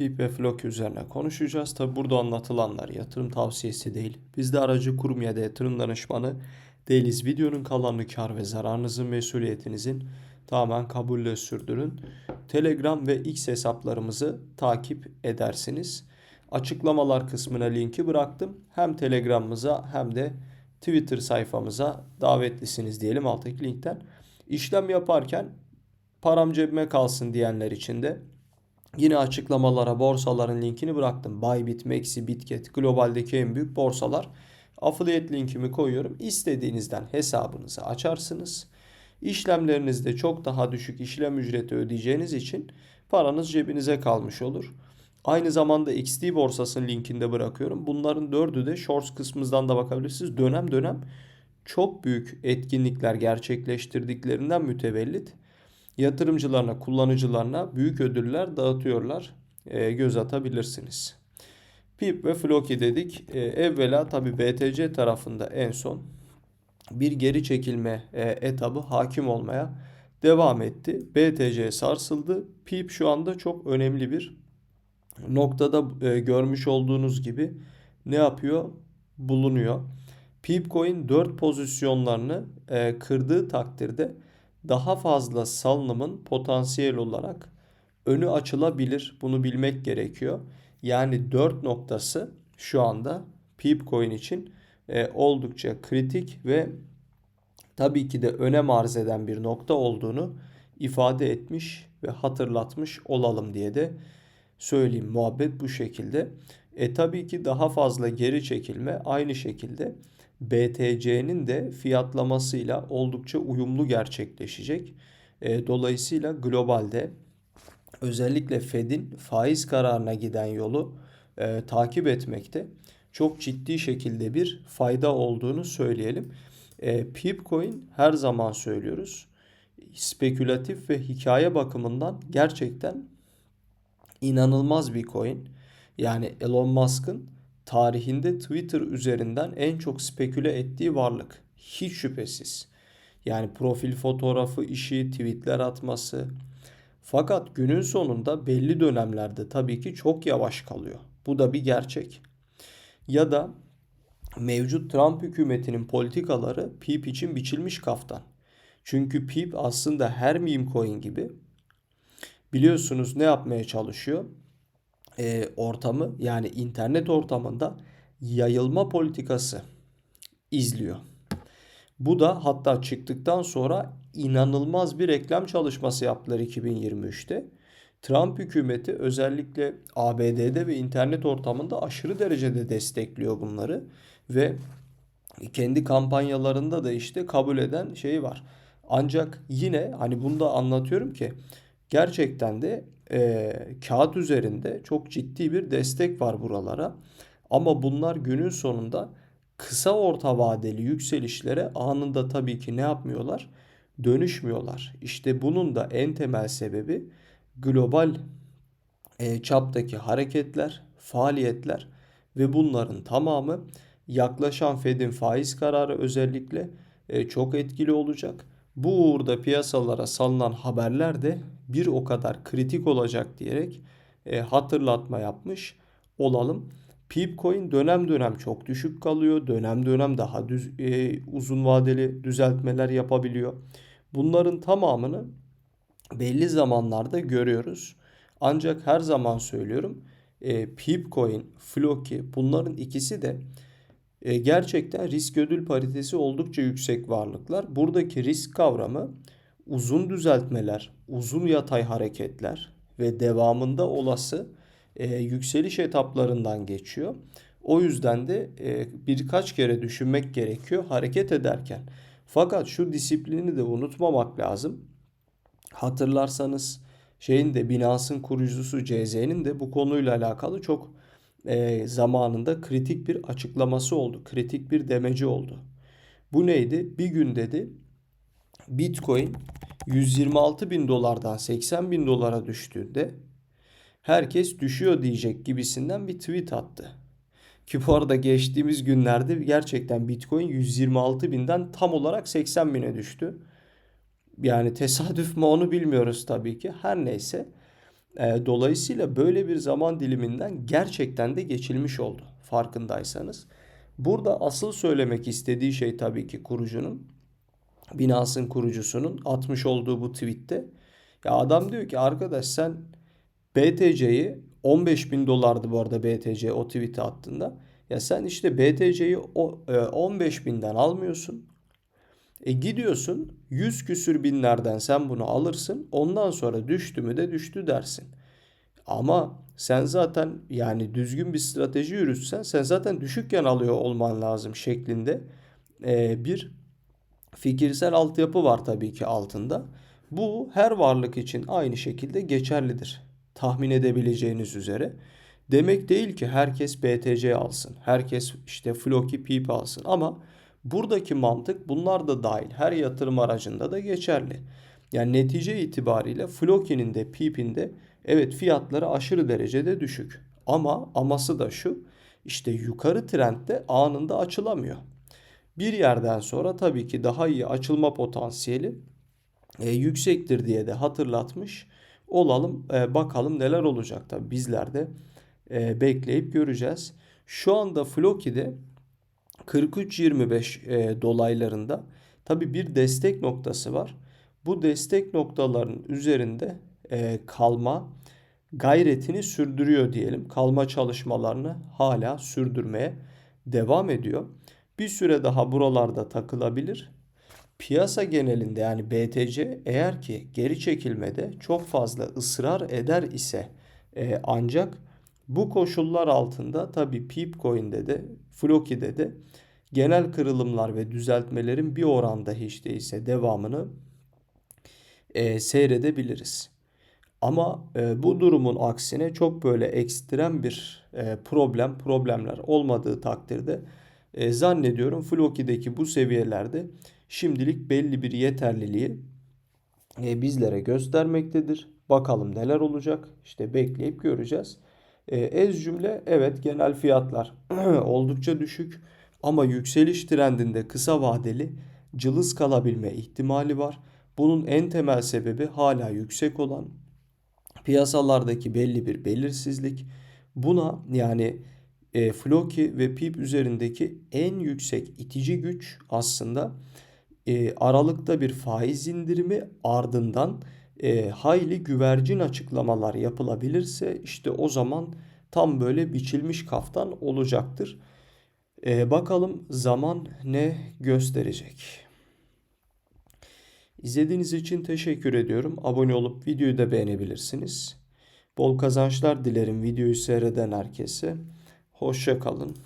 PIP ve üzerine konuşacağız. Tabi burada anlatılanlar yatırım tavsiyesi değil. Biz de aracı kurum ya da yatırım danışmanı değiliz. Videonun kalanını kar ve zararınızın mesuliyetinizin tamamen kabulle sürdürün. Telegram ve X hesaplarımızı takip edersiniz. Açıklamalar kısmına linki bıraktım. Hem Telegram'ımıza hem de Twitter sayfamıza davetlisiniz diyelim alttaki linkten. İşlem yaparken param cebime kalsın diyenler için de yine açıklamalara borsaların linkini bıraktım. Bybit, Maxi, Bitget, globaldeki en büyük borsalar. Affiliate linkimi koyuyorum. İstediğinizden hesabınızı açarsınız. İşlemlerinizde çok daha düşük işlem ücreti ödeyeceğiniz için paranız cebinize kalmış olur. Aynı zamanda XT borsasının linkinde bırakıyorum. Bunların dördü de shorts kısmımızdan da bakabilirsiniz. Dönem dönem çok büyük etkinlikler gerçekleştirdiklerinden mütevellit yatırımcılarına, kullanıcılarına büyük ödüller dağıtıyorlar. E, göz atabilirsiniz. PIP ve Floki dedik. E, evvela tabi BTC tarafında en son bir geri çekilme e, etabı hakim olmaya devam etti. BTC sarsıldı. PIP şu anda çok önemli bir noktada e, görmüş olduğunuz gibi ne yapıyor? Bulunuyor. Pipcoin 4 pozisyonlarını e, kırdığı takdirde daha fazla salınımın potansiyel olarak önü açılabilir. Bunu bilmek gerekiyor. Yani 4 noktası şu anda Pipcoin için e, oldukça kritik ve tabii ki de önem arz eden bir nokta olduğunu ifade etmiş ve hatırlatmış olalım diye de söyleyeyim. Muhabbet bu şekilde. E tabii ki daha fazla geri çekilme aynı şekilde BTC'nin de fiyatlamasıyla oldukça uyumlu gerçekleşecek. E, dolayısıyla globalde özellikle Fed'in faiz kararına giden yolu e, takip etmekte çok ciddi şekilde bir fayda olduğunu söyleyelim. E, Pipcoin her zaman söylüyoruz. Spekülatif ve hikaye bakımından gerçekten inanılmaz bir coin. Yani Elon Musk'ın tarihinde Twitter üzerinden en çok speküle ettiği varlık. Hiç şüphesiz. Yani profil fotoğrafı işi, tweetler atması. Fakat günün sonunda belli dönemlerde tabii ki çok yavaş kalıyor. Bu da bir gerçek. Ya da mevcut Trump hükümetinin politikaları PIP için biçilmiş kaftan. Çünkü PIP aslında her meme coin gibi biliyorsunuz ne yapmaya çalışıyor? e, ortamı yani internet ortamında yayılma politikası izliyor. Bu da hatta çıktıktan sonra inanılmaz bir reklam çalışması yaptılar 2023'te. Trump hükümeti özellikle ABD'de ve internet ortamında aşırı derecede destekliyor bunları ve kendi kampanyalarında da işte kabul eden şey var. Ancak yine hani bunu da anlatıyorum ki gerçekten de e, kağıt üzerinde çok ciddi bir destek var buralara. Ama bunlar günün sonunda kısa orta vadeli yükselişlere anında tabii ki ne yapmıyorlar? Dönüşmüyorlar. İşte bunun da en temel sebebi global e, çaptaki hareketler, faaliyetler ve bunların tamamı yaklaşan Fed'in faiz kararı özellikle e, çok etkili olacak. Bu uğurda piyasalara salınan haberler de bir o kadar kritik olacak diyerek e, hatırlatma yapmış olalım. Pipcoin dönem dönem çok düşük kalıyor. Dönem dönem daha düz, e, uzun vadeli düzeltmeler yapabiliyor. Bunların tamamını belli zamanlarda görüyoruz. Ancak her zaman söylüyorum e, Pipcoin, Floki bunların ikisi de e, gerçekten risk ödül paritesi oldukça yüksek varlıklar. Buradaki risk kavramı uzun düzeltmeler, uzun yatay hareketler ve devamında olası e, yükseliş etaplarından geçiyor. O yüzden de e, birkaç kere düşünmek gerekiyor hareket ederken. Fakat şu disiplini de unutmamak lazım. Hatırlarsanız şeyin de Binance'ın kurucusu CZ'nin de bu konuyla alakalı çok e, zamanında kritik bir açıklaması oldu. Kritik bir demeci oldu. Bu neydi? Bir gün dedi Bitcoin 126 bin dolardan 80 bin dolara düştüğünde herkes düşüyor diyecek gibisinden bir tweet attı. Ki bu arada geçtiğimiz günlerde gerçekten Bitcoin 126 binden tam olarak 80 bine düştü. Yani tesadüf mü onu bilmiyoruz tabii ki. Her neyse. E, dolayısıyla böyle bir zaman diliminden gerçekten de geçilmiş oldu farkındaysanız. Burada asıl söylemek istediği şey tabii ki kurucunun, Binance'ın kurucusunun atmış olduğu bu tweette. Ya adam diyor ki arkadaş sen BTC'yi 15 bin dolardı bu arada BTC o tweet'i attığında. Ya sen işte BTC'yi 15 e, binden almıyorsun. E gidiyorsun 100 küsür binlerden sen bunu alırsın. Ondan sonra düştü mü de düştü dersin. Ama sen zaten yani düzgün bir strateji yürütsen sen zaten düşükken alıyor olman lazım şeklinde e, bir fikirsel altyapı var tabii ki altında. Bu her varlık için aynı şekilde geçerlidir. Tahmin edebileceğiniz üzere. Demek değil ki herkes BTC alsın. Herkes işte Floki Peep alsın ama buradaki mantık bunlar da dahil. Her yatırım aracında da geçerli. Yani netice itibariyle Floki'nin de Peep'in de evet fiyatları aşırı derecede düşük. Ama aması da şu işte yukarı trendde anında açılamıyor. Bir yerden sonra tabii ki daha iyi açılma potansiyeli e, yüksektir diye de hatırlatmış olalım. E, bakalım neler olacak tabii bizler de e, bekleyip göreceğiz. Şu anda Floki'de 43.25 e, dolaylarında tabi bir destek noktası var. Bu destek noktaların üzerinde e, kalma gayretini sürdürüyor diyelim. Kalma çalışmalarını hala sürdürmeye devam ediyor. Bir süre daha buralarda takılabilir. Piyasa genelinde yani BTC eğer ki geri çekilmede çok fazla ısrar eder ise e, ancak bu koşullar altında tabi Peepcoin'de de Floki'de de genel kırılımlar ve düzeltmelerin bir oranda hiç değilse devamını e, seyredebiliriz. Ama e, bu durumun aksine çok böyle ekstrem bir e, problem, problemler olmadığı takdirde e, zannediyorum Floki'deki bu seviyelerde şimdilik belli bir yeterliliği e, bizlere göstermektedir. Bakalım neler olacak. İşte bekleyip göreceğiz. E, ez cümle evet genel fiyatlar oldukça düşük ama yükseliş trendinde kısa vadeli cılız kalabilme ihtimali var. Bunun en temel sebebi hala yüksek olan piyasalardaki belli bir belirsizlik. Buna yani e, Floki ve PIP üzerindeki en yüksek itici güç aslında e, Aralık'ta bir faiz indirimi ardından e, hayli güvercin açıklamalar yapılabilirse işte o zaman tam böyle biçilmiş kaftan olacaktır. E, bakalım zaman ne gösterecek. İzlediğiniz için teşekkür ediyorum. Abone olup videoyu da beğenebilirsiniz. Bol kazançlar dilerim videoyu seyreden herkese. Hoşça kalın.